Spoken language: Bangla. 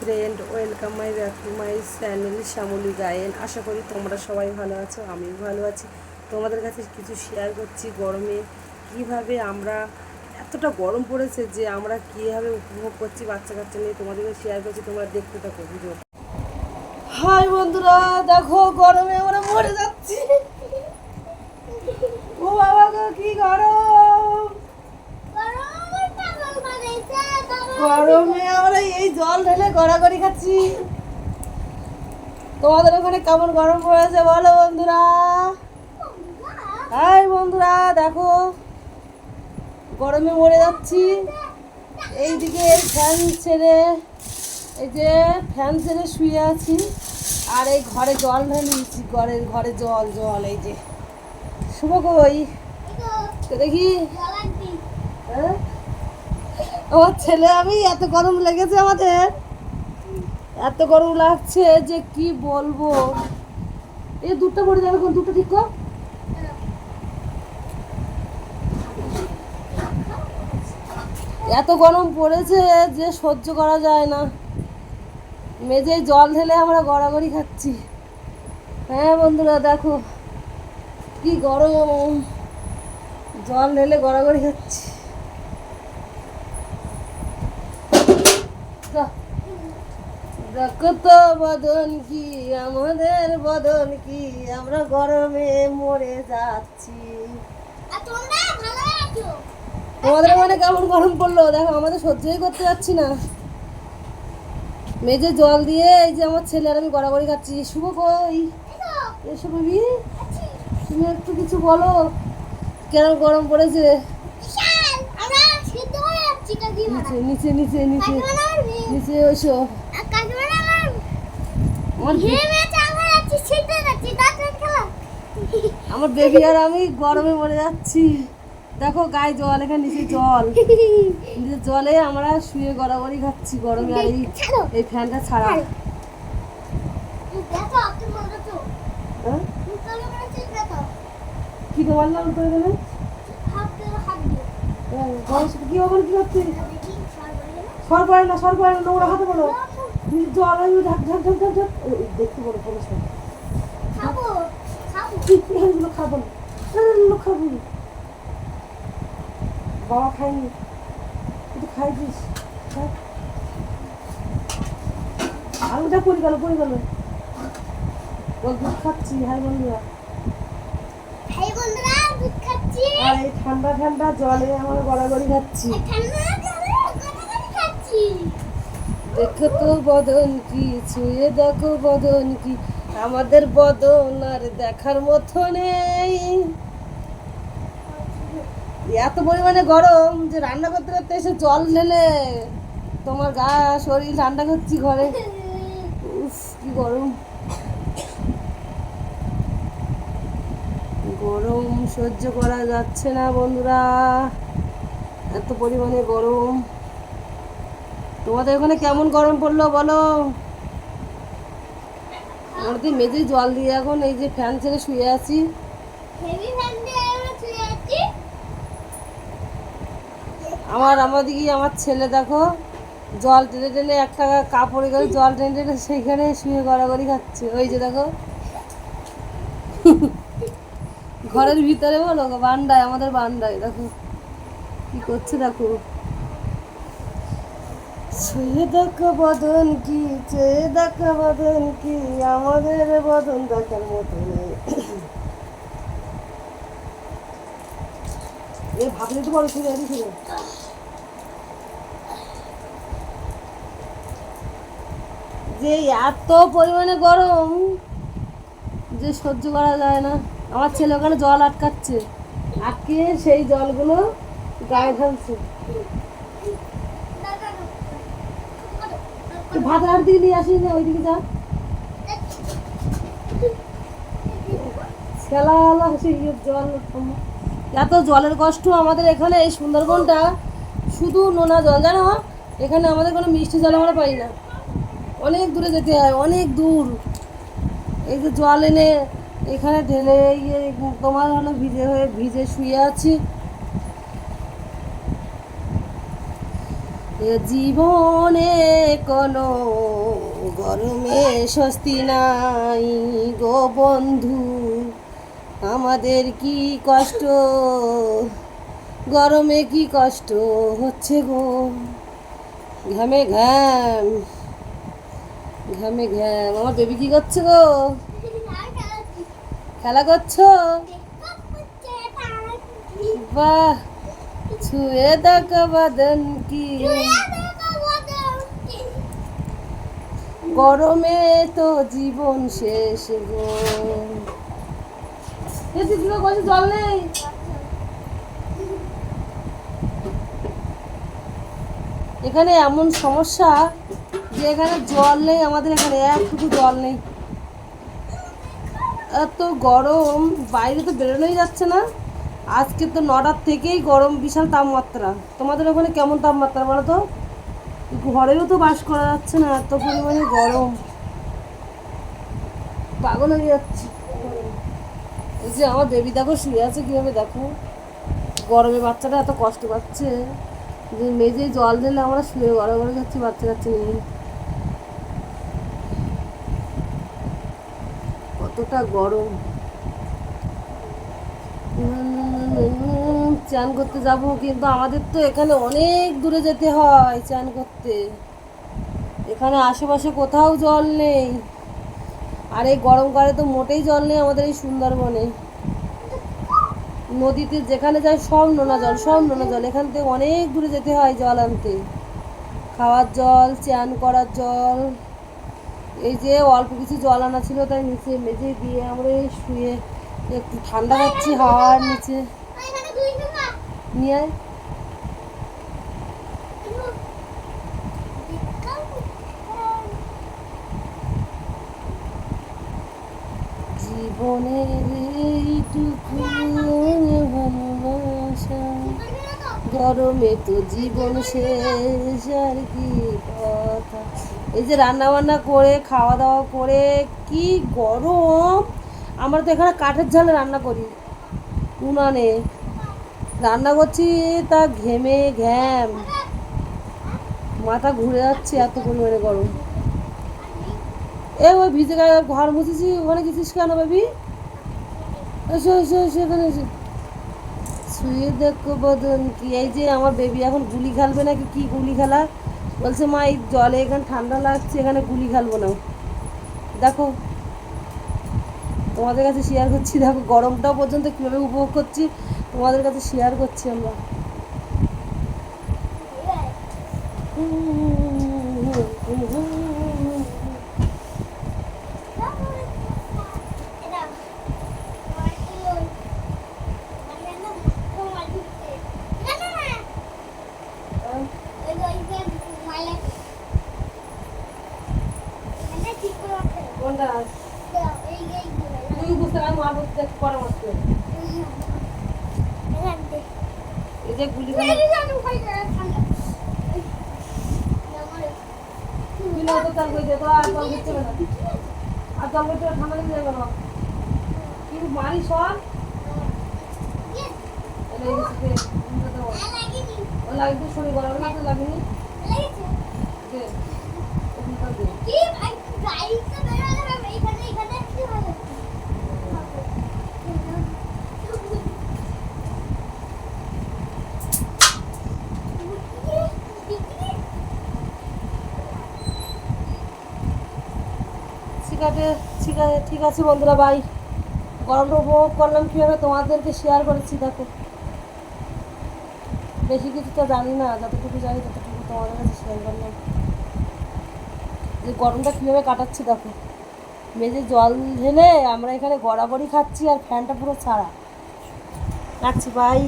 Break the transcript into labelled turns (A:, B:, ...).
A: Friend welcome my back to my channel Shyamali Gayen আশা করি তোমরা সবাই ভালো আছো, আমিও ভালো আছি। তোমাদের কাছে কিছু শেয়ার করছি গরমে। কীভাবে আমরা, এতটা গরম পড়েছে যে আমরা কীভাবে উপভোগ করছি বাচ্চা কাচ্চা নিয়ে তোমাদেরকে শেয়ার করছি, তোমরা দেখতে থাকো ভিডিও হাই বন্ধুরা, দেখো গরমে আমরা মরে যাচ্ছি। ও বাবা কি গরম! গরমে আমরা এই জল ঢেলে গড়াগড়ি খাচ্ছি। তোমাদের ওখানে কেমন গরম পড়েছে বলো বন্ধুরা? হাই বন্ধুরা, দেখো। গরমে মরে যাচ্ছি। এইদিকে ফ্যান ছেড়ে, এই যে ফ্যান ছেড়ে শুয়ে আছি। আর এই ঘরে জল ঢেলে দিচ্ছি ঘরের ঘরে জল জল, এই যে। শুভ কই? দেখি। হ্যাঁ? আমার ছেলে, আমি এত গরম লেগেছে আমাদের। এত গরম লাগছে যে কি বলব? এই দুধটা পড়ে যাবে কোন দুধটা ঠিক কর। এত গরম পড়েছে যে সহ্য করা যায় না। মেঝে জল ঢেলে আমরা গড়াগড়ি খাচ্ছি। হ্যাঁ বন্ধুরা, দেখো কি গরম। জল ঢেলে গড়াগড়ি খাচ্ছি। যা। দেখো তো বদন কি আমাদের বদন কি আমরা গরমে মরে যাচ্ছি। তোমাদের মানে কেমন গরম পড়ল? দেখো আমাদের সহ্যই করতে যাচ্ছি না। মেঝে জল দিয়ে এই যে আমার ছেলে আর আমি গড়াগড়ি খাচ্ছি। শুভ কই? এসো। তুমি একটু কিছু বলো কেন গরম পড়েছে? নিচে নিচে নিচে নিচে নিচে এসো। আমার বেবি আর আমি গরমে মরে যাচ্ছি। দেখো গায়ে জল এখানে নিচে জল। নিচে জলে আমরা শুয়ে গড়াগড়ি খাচ্ছি গরমে আর এই ফ্যানটা ছাড়া। হ্যাঁ? কি দেবে হ্যাঁ, বয়স কি হবে কি করছিস সর পড়ে না সর পড়ে না নোংরা হাতে বলো। জল ঢাক ঢাক ঢাক ওই, ওই, দেখতে বলো বলো সব। এগুলো খাব না। এগুলো খাব বাবা খাইনি একটু খাই দিস। আলুটা পড়ে গেল পড়ে গেল। বল দুধ খাচ্ছি। হাই বন্ধুরা। আর এই ঠান্ডা ঠান্ডা জলে আমার গড়াগড়ি খাচ্ছি। দেখো তো বদন কি, ছুঁয়ে দেখো বদন কি, আমাদের বদন আর দেখার মতো নেই। এত পরিমাণে গরম যে রান্না করতে করতে এসে জল ঢেলে তোমার গা শরীর ঠান্ডা করছি ঘরে। কি গরম। গরম সহ্য করা যাচ্ছে না বন্ধুরা। এত পরিমাণে গরম। তোমাদের ওখানে কেমন গরম পড়ল বলো? আমরা তো মেঝে জল দিয়ে এখন এই যে ফ্যান ছেড়ে শুয়ে আছি। আমার আমাদিকে আমার ছেলে দেখো জল টেনে টেনে একটা কাপড়ে গেলে জল টেনে টেনে সেইখানে শুয়ে গড়াগড়ি খাচ্ছে। ওই যে দেখো। ঘরের ভিতরে বলো বান্ডায় আমাদের বান্ডায় দেখো। কি করছে দেখো। ছুঁয়ে বদন কি চেয়ে বদন কি, আমাদের বদন দেখার মতো নেই। এ ভাবলে তো বড় এটি ছিল যে এত পরিমাণে গরম যে সহ্য করা যায় না। আমার ছেলে ওখানে জল আটকাচ্ছে। আটকে সেই জলগুলো গায়ে ঢালছে তো দিকে নিয়ে আসিস না যা। খেলা জল এত জলের কষ্ট আমাদের এখানে এই সুন্দরবনটা, শুধু নোনা জল, জানো? এখানে আমাদের কোনো মিষ্টি জল আমরা পাই না। অনেক দূরে যেতে হয়, অনেক দূর। এই যে জল এনে এখানে ঢেলে ইয়ে তোমার হলো ভিজে হয়ে ভিজে শুয়ে আছি। জীবনে কোনো গরমে স্বস্তি নাই গো বন্ধু। আমাদের কি কষ্ট? গরমে কি কষ্ট হচ্ছে গো? ঘামে ঘাম ঘামে ঘাম। আমার বেবি কি করছে গো? খেলা করছ? বাহ! ছুঁয়ে বাদন কি। গরমে তো জীবন শেষ গো। জল নেই? এখানে এমন সমস্যা যে এখানে জল নেই, আমাদের এখানে একটুকু জল নেই। এত গরম, বাইরে তো বেরোনোই যাচ্ছে না। আজকে তো নটার থেকেই গরম, বিশাল তাপমাত্রা। তোমাদের ওখানে কেমন তাপমাত্রা বলো তো? ঘরেও তো বাস করা যাচ্ছে না, এত পরিমাণে গরম। পাগল হয়ে যাচ্ছে। এই যে আমার বেবি দেখো, শুয়ে আছে কীভাবে দেখো? গরমে বাচ্চাটা এত কষ্ট পাচ্ছে। যে মেঝে জল দিলে আমরা শুয়ে গড়ে গড়ে যাচ্ছি, বাচ্চা কাচ্চা নিয়ে। কতটা গরম। চান করতে যাব, কিন্তু আমাদের তো এখানে অনেক দূরে যেতে হয় চান করতে। এখানে আশেপাশে কোথাও জল নেই। আর এই গরমকালে তো মোটেই জল নেই আমাদের এই সুন্দরবনে। নদীতে যেখানে যায় সব নোনা জল, সব নোনা জল। এখান থেকে অনেক দূরে যেতে হয় জল আনতে। খাওয়ার জল, চান করার জল। এই যে অল্প কিছু জল আনা ছিল, তাই নিচে মেঝে দিয়ে আমরা শুয়ে একটু ঠান্ডা পাচ্ছি হাওয়ার নিচে। নিয়ে জীবনের গরমে তো জীবন শেষ আর কি কথা। এই যে রান্না বান্না করে খাওয়া দাওয়া করে, কি গরম! আমরা তো এখানে কাঠের ঝালে রান্না করি। উনানে রান্না করছি, তা ঘেমে ঘ্যাম। মাথা ঘুরে যাচ্ছে এত পরিমাণে গরম। এ, ওই ভিজে ঘর মুছেছি, ওখানে গেছিস কেন বাবি এসো শুয়ে দেখো বদন কি, এই যে আমার বেবি এখন গুলি খেলবে নাকি, কি গুলি খেলা? বলছে, মা, এই জলে এখানে ঠান্ডা লাগছে, এখানে গুলি খেলব না। দেখো, তোমাদের কাছে শেয়ার করছি, দেখো গরমটাও পর্যন্ত কীভাবে উপভোগ করছি। তোমাদের কাছে শেয়ার করছি আমরা। কোনটা? তুই বুঝতে পারব পরামর্শ। এই যে গুলি আর জল ঠান্ডা লেগে যাবে কিন্তু মারি সব। এলে এই যে দে, উল্টে দেবো। ও লাগবে শরীর গরম না তো লাগেনি। ওখানটা দে ঠিক আছে ঠিক আছে ঠিক আছে বন্ধুরা বাই গরমটা উপভোগ করলাম কীভাবে? তোমাদেরকে শেয়ার করেছি, দেখো। বেশি কিছু তো জানি না, যতটুকু জানি ততটুকু তোমাদের কাছে শেয়ার করলাম। যে গরমটা কীভাবে কাটাচ্ছি, দেখো। মেঝে জল ঢেলে আমরা এখানে গড়াগড়ি খাচ্ছি আর ফ্যানটা পুরো ছাড়া। রাখছি বাই